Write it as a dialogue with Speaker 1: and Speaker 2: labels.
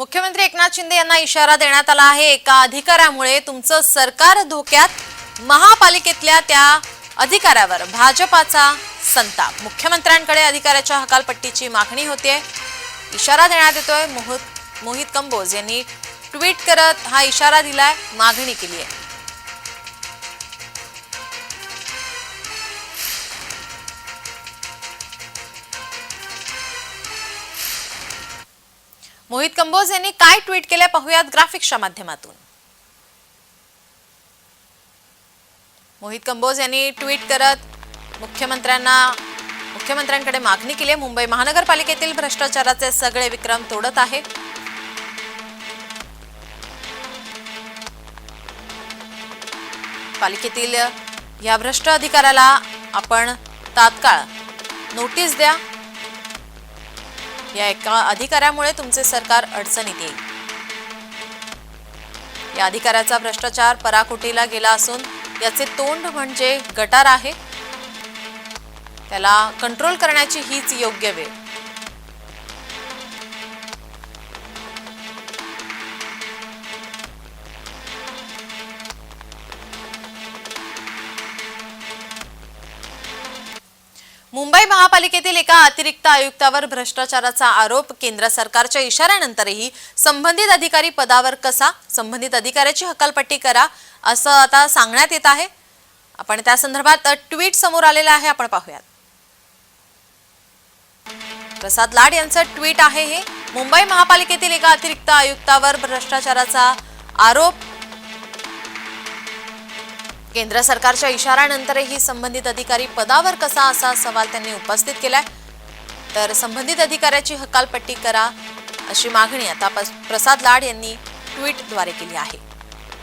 Speaker 1: मुख्यमंत्री एकनाथ शिंदे यांना इशारा देण्यात आला आहे. एका अधिकाऱ्यामुळे तुमचं सरकार धोक्यात महापालिकेतल्या त्या अधिकाऱ्यावर भाजपाचा संताप. मुख्यमंत्र्यांकडे अधिकाऱ्याच्या हकालपट्टीची मागणी होते इशारा देण्यात येतोय. मोहित मोहित कंबोज यांनी ट्विट करत हा इशारा दिलाय. मागणी केली आहे मोहित कंबोज यांनी काय ट्विट केलंय पाहूयात ग्राफिक्सच्या माध्यमातून. मोहित कंबोज यांनी ट्विट करत मुख्यमंत्र्यांना मुख्यमंत्र्यांकडे मागणी केली आहे. मुंबई महानगरपालिकेतील भ्रष्टाचाराचे सगळे विक्रम तोडत आहे. पालिकेतील या भ्रष्ट अधिकाऱ्याला आपण तात्काळ नोटीस द्या. या एका अधिकाऱ्यामुळे तुमचे सरकार अडचणीत येईल. या अधिकाऱ्याचा भ्रष्टाचार पराकोटीला गेला असून याचे तोंड म्हणजे गटार आहे. त्याला कंट्रोल करण्याची हीच योग्य वेळ. मुंबई महापालिकेतील एका अतिरिक्त आयुक्तावर भ्रष्टाचाराचा आरोप केंद्र सरकारच्या इशाऱ्यानंतरही संबंधित अधिकारी पदावर कसा संबंधित अधिकाऱ्याची हकालपट्टी करा असं आता सांगण्यात येत आहे. आपण त्या संदर्भात ट्विट समोर आलेलं आहे आपण पाहूयात. प्रसाद लाड यांचं ट्विट आहे हे. मुंबई महापालिकेतील एका अतिरिक्त आयुक्तावर भ्रष्टाचाराचा आरोप केंद्र सरकारच्या इशाऱ्यानंतरही संबंधित अधिकारी पदावर कसा असा सवाल त्यांनी उपस्थित केलाय? तर संबंधित अधिकाऱ्याची हकालपट्टी करा अशी मागणी आता पस- प्रसाद लाड यांनी ट्विटद्वारे केली आहे.